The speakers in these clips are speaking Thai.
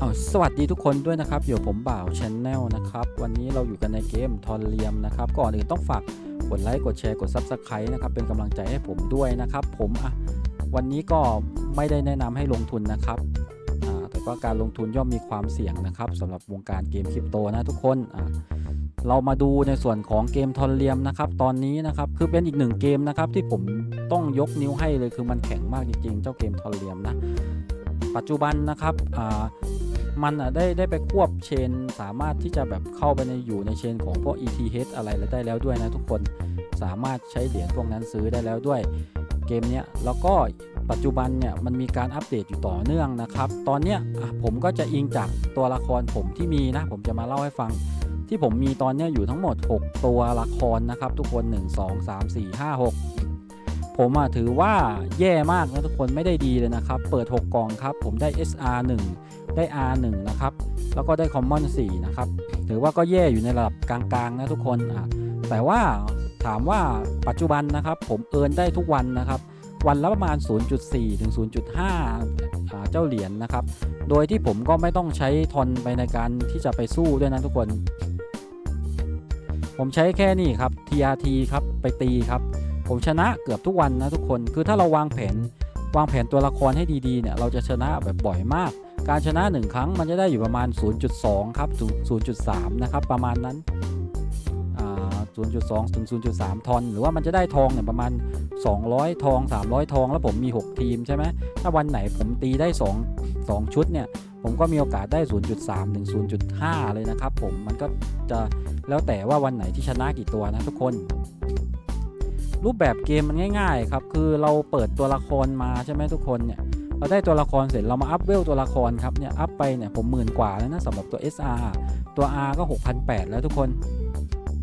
เอาสวัสดีทุกคนด้วยนะครับอยู่ผมบ่าวชแนลนะครับ วันนี้เราอยู่กันในเกมทอนเลียมนะครับ ก่อนอื่นต้องฝากกดไลค์กดแชร์กด Subscribe นะครับ เป็นกำลังใจให้ผมด้วยนะครับ ผมอะวันนี้ก็ไม่ได้แนะนำให้ลงทุนนะครับอ่าแต่ก็การลงทุนย่อมมีความเสี่ยงนะครับสำหรับวงการเกมคริปโตนะทุกคนอะเรามาดูในส่วนของเกมทอนเลียมนะครับ ตอนนี้นะครับคือเป็นอีกหนึ่งเกมนะครับ ที่ผมต้องยกนิ้วให้เลยคือมันแข็งมากจริงๆ เจ้าเกมทอนเลียมนะ ปัจจุบันนะครับอ่า มันอะได้ได้ไปควบเชน สามารถที่จะแบบเข้าไปในอยู่ในเชนของพวก ETH อะไรแล้วได้แล้วด้วยนะทุกคนสามารถใช้เหรียญพวกนั้นซื้อได้แล้วด้วยเกมเนี้ยแล้วก็ปัจจุบันเนี่ยมันมีการอัปเดตอยู่ต่อเนื่องนะครับ ตอนเนี้ยผมก็จะอิงจากตัวละครผมที่มีนะ ผมจะมาเล่าให้ฟัง ที่ผมมีตอนเนี้ยอยู่ทั้งหมด 6 ตัวละครนะครับ ทุกคน 1 2 3 4 5 6 ผมอะถือว่าแย่มากนะทุกคนไม่ได้ดีเลยนะครับ เปิด 6 กล่องครับ ผมได้ SR 1 ได้ R 1นะครับแล้วก็ได้ Common 4นะครับถือว่าก็แย่อยู่ในระดับกลางๆนะทุกคนอะแต่ว่าถามว่าปัจจุบันนะครับผมเอินได้ทุกวันนะครับวันละประมาณ 0.4 ถึง 0.5อ่าเจ้าเหรียญนะครับ โดยที่ผมก็ไม่ต้องใช้ทอนไปในการที่จะไปสู้ด้วยนะทุกคน ผมใช้แค่นี้ครับ TRT ครับ ไปตีครับ ผมชนะเกือบทุกวันนะทุกคน คือถ้าเราวางแผน วางแผนตัวละครให้ดีๆเนี่ย เราจะชนะแบบบ่อยมาก การชนะ 1 ครั้งมันจะได้อยู่ประมาณ 0.2 ครับถึง0.3 นะครับ ประมาณนั้น 0.2 ถึง 0.3 ทอน หรือว่ามันจะได้ทองเนี่ยประมาณ 200 ทอง 300 ทอง แล้วผมมี 6 ทีมใช่ไหม ถ้าวันไหนผมตีได้ 2 2 ชุดเนี่ย ผมก็มีโอกาสได้ 0.3 ถึง 0.5 เลยนะครับผม มันก็จะแล้วแต่ว่าวันไหนที่ชนะกี่ตัวนะทุกคน รูปแบบเกมมันง่าย ๆ ครับ คือเราเปิดตัวละครมาใช่ไหมทุกคนเนี่ย เราได้ตัวละครเสร็จเรามาอัพเวลตัวละครครับเนี่ยอัพไปเนี่ยผมหมื่นกว่าแล้วนะสำหรับตัว SR ตัว R ก็ 6,800 แล้วทุกคน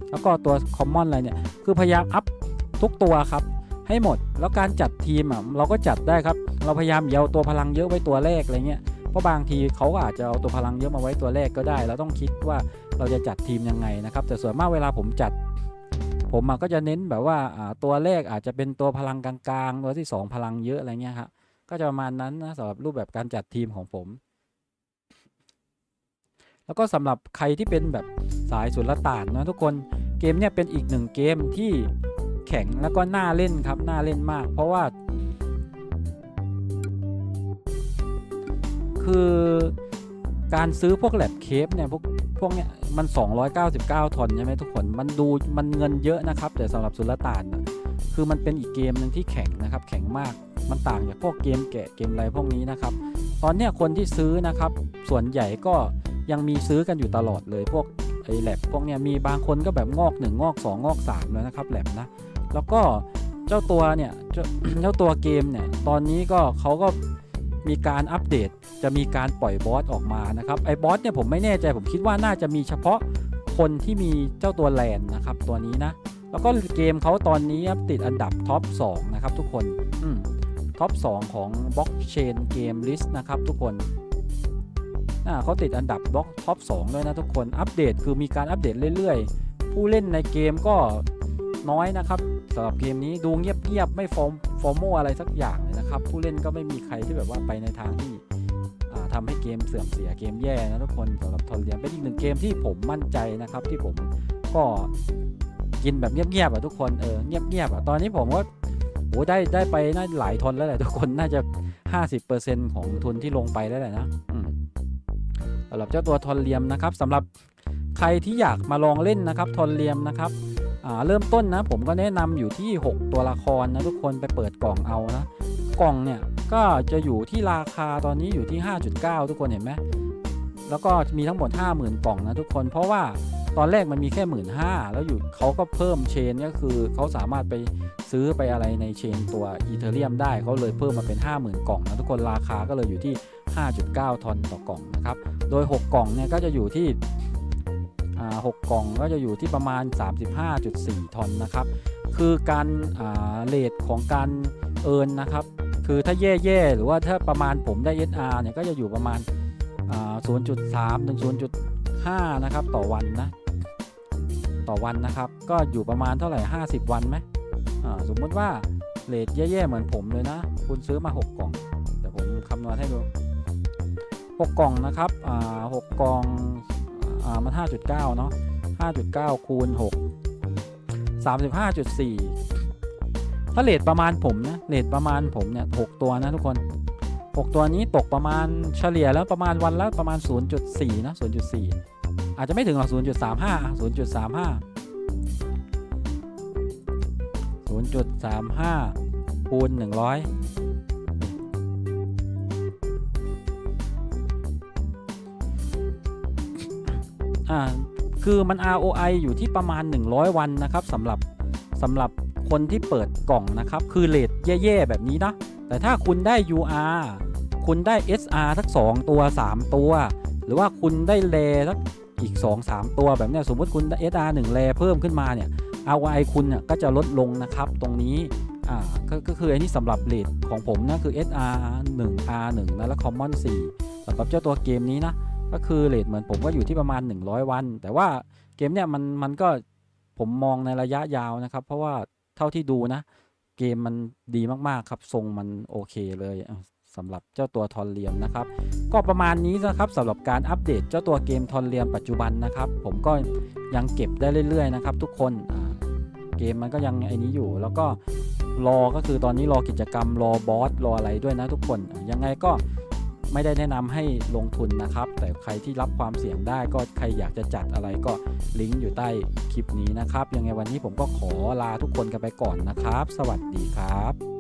แล้วก็ตัว Common อะไรเนี่ยคือพยายามอัพทุกตัวครับให้หมดแล้วการจัดทีมอะเราก็จัดได้ครับ เราพยายามอย่าตัวพลังเยอะไว้ตัวแรกอะไรเงี้ยเพราะบางทีเขาก็อาจจะเอาตัวพลังเยอะมาไว้ตัวแรกก็ได้ เราต้องคิดว่าเราจะจัดทีมยังไงนะครับ แต่ส่วนมากเวลาผมจัด ผมก็จะเน้นแบบว่าอ่าตัวแรกอาจจะเป็นตัวพลังกลางๆตัวที่ 2 พลังเยอะอะไรเงี้ยครับ ก็จะประมาณนั้นนะสำหรับรูปแบบการจัดทีมของผม แล้วก็สำหรับใครที่เป็นแบบสายสุลต่านนะทุกคนเกมเนี่ยเป็นอีกหนึ่งเกมที่แข็งแล้วก็น่าเล่นครับน่าเล่นมาก เพราะว่า คือการซื้อพวกแลบเคปเนี่ยพวกพวกเนี้ยมัน 299ทอนใช่ไหมทุกคนมันดูมันเงินเยอะนะครับ แต่สำหรับสุลต่านนะคือมันเป็นอีกเกมหนึ่งที่แข็งนะครับ แข็งมาก มันต่างจากพวกเกมแกะเกมอะไรพวกนี้นะครับ ตอนนี้คนที่ซื้อนะครับ ส่วนใหญ่ก็ยังมีซื้อกันอยู่ตลอดเลยพวกไอ้แลบพวกเนี้ยมีบางคนก็แบบงอก 1 งอก 2 งอก 3 แล้วนะครับแลบนะ แล้วก็เจ้าตัวเนี่ยเจ้าตัวเกมเนี่ย ตอนนี้ก็เขาก็มีการอัปเดตจะมีการปล่อยบอสออกมานะครับไอ้บอสเนี่ยผมไม่แน่ใจผมคิดว่าน่าจะมีเฉพาะคนที่มีเจ้าตัวแลนด์นะครับตัวนี้นะ แล้วก็เกมเขาตอนนี้ครับติดอันดับท็อป2นะครับทุกคนอืม ท็อป 2 ของ Blockchain Game List นะครับทุกคนเขาติดอันดับบล็อกท็อป 2 ด้วยนะทุกคนอัปเดตคือมีการอัปเดตเรื่อยๆ ผู้เล่นในเกมก็น้อยนะครับสำหรับเกมนี้ดูเงียบๆ ไม่ฟอร์มฟอร์โมอะไรสักอย่างเลยนะครับ ผู้เล่นก็ไม่มีใครที่แบบว่าไปในทางที่อ่าทำให้เกมเสื่อมเสียเกมแย่นะทุกคนสำหรับทอนเลียมเป็นอีกหนึ่งเกมที่ผมมั่นใจนะครับที่ผมก็กินแบบเงียบๆอะทุกคนเออเงียบๆอะตอนนี้ผมก็ โอ้ได้ได้ไปน่าหลายทอนแล้วแหละทุกคนน่าจะ 50%ของทุนที่ลงไปแล้วแหละนะสำหรับเจ้าตัวทอนเลียมนะครับสำหรับใครที่อยากมาลองเล่นนะครับทอนเลียมนะครับเริ่มต้นนะผมก็แนะนำอยู่ที่ 6 ตัวละครนะทุกคนไปเปิดกล่องเอานะกล่องเนี่ยก็จะอยู่ที่ราคาตอนนี้อยู่ที่ 5.9 ทุกคนเห็นไหมแล้วก็มีทั้งหมด 50,000 กล่องนะทุกคนเพราะว่า ตอนแรกมันมีแค่1 5ื่นห้าแล้วอยู่เขาก็เพิ่มเชนก็คือเขาสามารถไปซื้อไปอะไรในเชนตัวอีเทเรียมได้เขาเลยเพิ่มมาเป็น 50,000 กล่องนะทุกคนราคาก็เลยอยู่ที่ 5.9 ทอนต่อกล่องนะครับ โดย 6 กล่องเนี่ยก็จะอยู่ที่หกกล่องก็จะอยู่ที่ประมาณ 35.4 ทอนนะครับ คือการอ่าเลทของการเอินนะครับ คือถ้าแย่ๆหรือว่าถ้าประมาณผมได้ SR เนี่ยก็จะอยู่ประมาณอ่า0.3ถึง0.5 นะครับ ต่อวันนะ ต่อวันนะครับ ก็อยู่ประมาณเท่าไหร่ 50 วันไหมสมมติว่าเลทแย่ๆเหมือนผมเลยนะ คุณซื้อมา 6 กล่อง แต่ผมคำนวณให้ดู 6 กล่องนะครับอ่า6กล่องอมัน 5.9 เนาะ5.9 คูณ 6 35.4 ถ้าเลทประมาณผมนะเลทประมาณผมเนี่ย 6 ตัวนะทุกคน 6 ตัวนี้ตกประมาณเฉลี่ยแล้วประมาณวันละประมาณ 0.4 นะ 0.4 อาจจะไม่ถึงหรอก0.35 0.35 0.35คูณ100 อ่า คือมัน ROI อยู่ที่ประมาณ 100 วันนะครับสำหรับสำหรับคนที่เปิดกล่องนะครับ คือเลทแย่ๆแบบนี้นะ แต่ถ้าคุณได้ UR คุณได้ SR สัก 2 ตัว 3 ตัว หรือว่าคุณได้เลสัก อีก 2-3 ตัวแบบเนี้ยสมมติคุณ SR 1เลเพิ่มขึ้นมาเนี่ย ROI คุณเนี่ยก็จะลดลงนะครับตรงนี้อ่าก็คืออันนี้สำหรับเลทของผมนะคือ SR 1 R 1นะและ Common 4สำหรับเจ้าตัวเกมนี้นะก็คือเลทเหมือนผมก็อยู่ที่ประมาณ 100 วัน แต่ว่าเกมเนี่ยมันมันก็ผมมองในระยะยาวนะครับ เพราะว่าเท่าที่ดูนะ เกมมันดีมากๆครับทรงมันโอเคเลย สำหรับเจ้าตัวทอนเลียมนะครับ ก็ประมาณนี้นะครับสำหรับการอัปเดตเจ้าตัวเกมทอนเลียมปัจจุบันนะครับ ผมก็ยังเก็บได้เรื่อยๆนะครับ ทุกคนเกมมันก็ยังไอ้นี้อยู่ แล้วก็รอก็คือตอนนี้รอกิจกรรมรอบอสรออะไรด้วยนะทุกคนยังไงก็ไม่ได้แนะนำให้ลงทุนนะครับ แต่ใครที่รับความเสี่ยงได้ก็ใครอยากจะจัดอะไรก็ลิงก์อยู่ใต้คลิปนี้นะครับ ยังไงวันนี้ผมก็ขอลาทุกคนกันไปก่อนนะครับ สวัสดีครับ